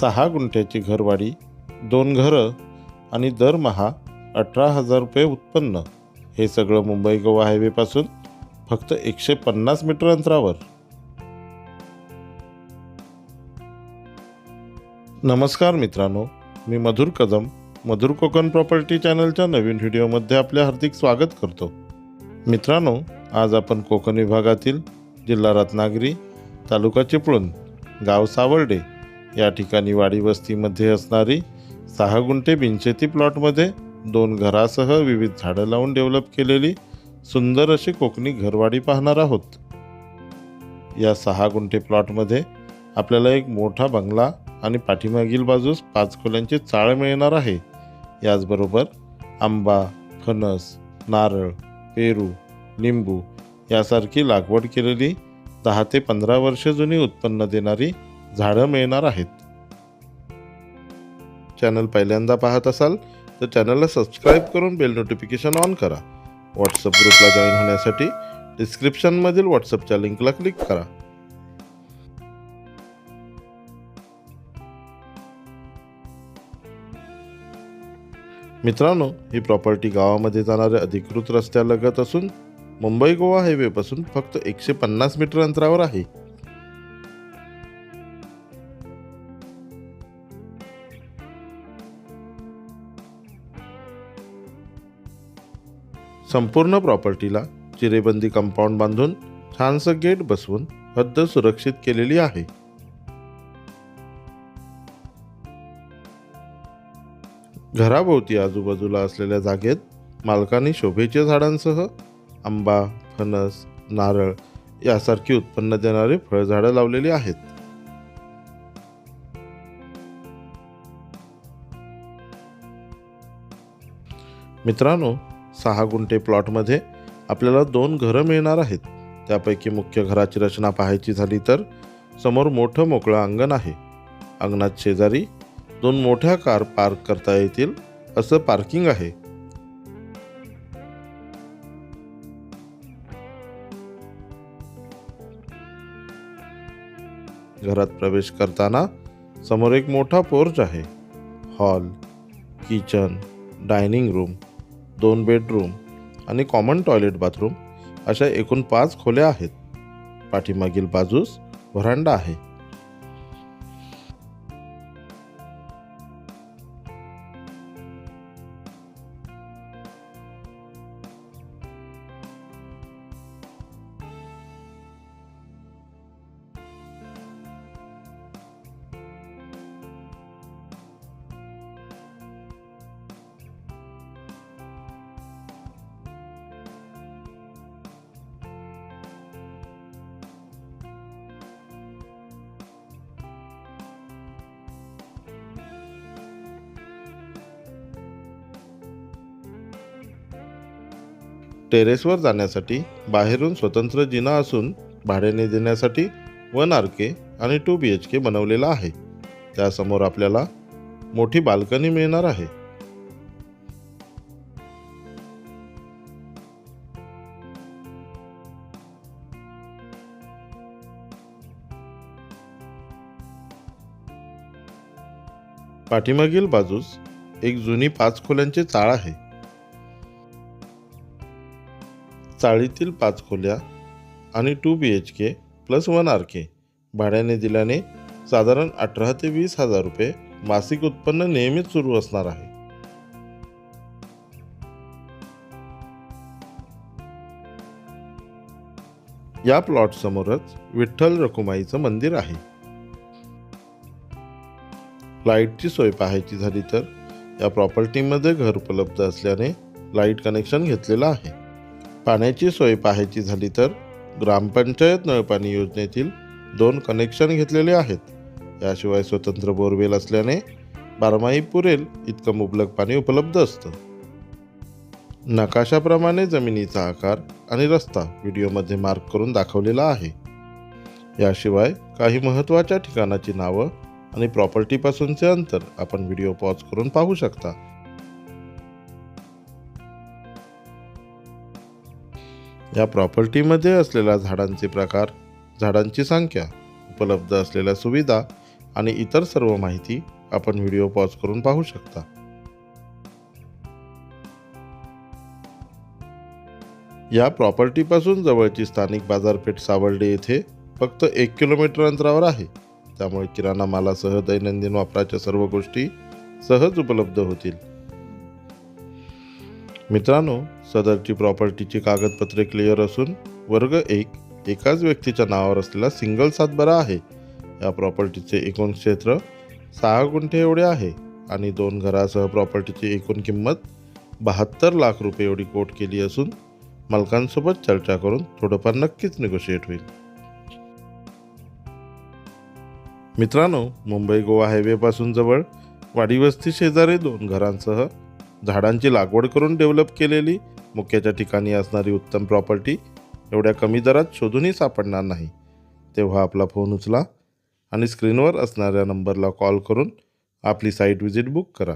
सहा गुंठ्याची घरवाडी दोन घरं आणि दरमहा अठरा हजार रुपये उत्पन्न. हे सगळं मुंबई गोवा हायवेपासून फक्त एकशे पन्नास मीटर अंतरावर. नमस्कार मित्रांनो मी मधुर कदम मधुर कोकण प्रॉपर्टी चॅनलच्या नवीन व्हिडिओमध्ये आपले हार्दिक स्वागत करतो. मित्रांनो आज आपण कोकण विभागातील जिल्हा रत्नागिरी तालुका चिपळूण गाव सावर्डे या ठिकाणी वाडी वस्तीमध्ये असणारी सहा गुंठे बिनशेती प्लॉटमध्ये दोन घरासह विविध झाडं लावून डेव्हलप केलेली सुंदर अशी कोकणी घरवाडी पाहणार आहोत. या सहा गुंठे प्लॉटमध्ये आपल्याला एक मोठा बंगला आणि पाठीमागील बाजूस पाच खोल्यांची चाळ मिळणार आहे. याचबरोबर आंबा फणस नारळ पेरू लिंबू यासारखी लागवड केलेली दहा ते पंधरा वर्ष जुनी उत्पन्न देणारी झाडं मिळणार आहेत. चॅनल पहिल्यांदा पाहत असाल तर चॅनलला सबस्क्राईब करून बेल नोटिफिकेशन ऑन करा. व्हॉट्सअप ग्रुपला जॉईन होण्यासाठी डिस्क्रिप्शनमधील व्हॉट्सअपच्या लिंकला क्लिक करा. मित्रांनो ही प्रॉपर्टी गावामध्ये जाणाऱ्या अधिकृत रस्त्यालगत असून मुंबई गोवा हायवेपासून फक्त एकशे पन्नास मीटर अंतरावर आहे. संपूर्ण प्रॉपर्टीला चिरेबंदी कंपाऊंड बांधून छानसं गेट बसवून हद्द सुरक्षित केलेली आहे. घराभोवती आजूबाजूला असलेल्या जागेत मालकांनी शोभेच्या झाडांसह आंबा फणस नारळ यासारखी उत्पन्न देणारे फळझाडं लावलेली आहेत. मित्रांनो सहा गुंठे प्लॉटमध्ये आपल्याला दोन घरं मिळणार आहेत. त्यापैकी मुख्य घराची रचना पाहायची झाली तर समोर मोठं मोकळं अंगण आहे. अंगणात शेजारी दोन मोठ्या कार पार्क करता येतील असं पार्किंग आहे. घरात प्रवेश करताना समोर एक मोठा पोर्च आहे. हॉल किचन डायनिंग रूम दोन बेडरूम आणि कॉमन टॉयलेट बाथरूम अशा एकूण पाच खोल्या आहेत. पाठीमागील बाजूस व्हरांडा आहे. टेरेसवर जाण्यासाठी बाहेरून स्वतंत्र जिना असून भाड्याने देण्यासाठी वन आर के आणि टू बी एच के बनवलेला आहे. त्यासमोर आपल्याला मोठी बाल्कनी मिळणार आहे. पाठीमागील बाजूस एक जुनी पाच खोल्यांचे चाळ आहे. चाळीतील पाच खोल्या आणि two B H K plus one R K भाड्याने दिल्याने साधारण अठरा ते वीस हजार रुपये मासिक उत्पन्न नेहमीच सुरू असणार आहे. या प्लॉट समोरच विठ्ठल रखुमाईचं मंदिर आहे. लाईटची सोय पाहायची झाली तर या प्रॉपर्टीमध्ये घर उपलब्ध असल्याने लाइट कनेक्शन घेतलेलं आहे. पाण्याची सोय पाहायची झाली तर ग्रामपंचायत नळपाणी योजनेतील दोन कनेक्शन घेतलेले आहेत. याशिवाय स्वतंत्र बोरवेल असल्याने बारमाही पुरेल इतकं मुबलक पाणी उपलब्ध असतं. नकाशाप्रमाणे जमिनीचा आकार आणि रस्ता व्हिडिओमध्ये मार्क करून दाखवलेला आहे. याशिवाय काही महत्त्वाच्या ठिकाणाची नावं आणि प्रॉपर्टीपासूनचे अंतर आपण व्हिडिओ पॉज करून पाहू शकता. या प्रॉपर्टीमध्ये असलेल्या झाडांचे प्रकार झाडांची संख्या उपलब्ध असलेल्या सुविधा आणि इतर सर्व माहिती आपण व्हिडिओ पॉज करून पाहू शकता. या प्रॉपर्टीपासून जवळची स्थानिक बाजारपेठ सावर्डे येथे फक्त एक किलोमीटर अंतरावर आहे. त्यामुळे किराणा मालासह दैनंदिन वापराच्या सर्व गोष्टी सहज उपलब्ध होतील. मित्रांनो सदरची प्रॉपर्टीची कागदपत्रे क्लिअर असून वर्ग एक एकाच व्यक्तीच्या नावावर असलेला सिंगल सातबारा आहे. या प्रॉपर्टीचे एकूण क्षेत्र सहा गुंठे एवढे आहे आणि दोन घरासह प्रॉपर्टीची एकूण किंमत बहात्तर लाख रुपये एवढी कोट केली असून मालकांसोबत चर्चा करून थोडंफार नक्कीच निगोशिएट होईल. मित्रांनो मुंबई गोवा हायवेपासून जवळ वाडीवस्ती शेजारी दोन घरांसह झाडांची लागवड करून डेव्हलप केलेली मुख्याच्या ठिकाणी असणारी उत्तम प्रॉपर्टी एवढ्या कमी दरात शोधूनही सापडणार नाही. तेव्हा आपला फोन उचला आणि स्क्रीनवर असणाऱ्या नंबरला कॉल करून आपली साईट व्हिजिट बुक करा.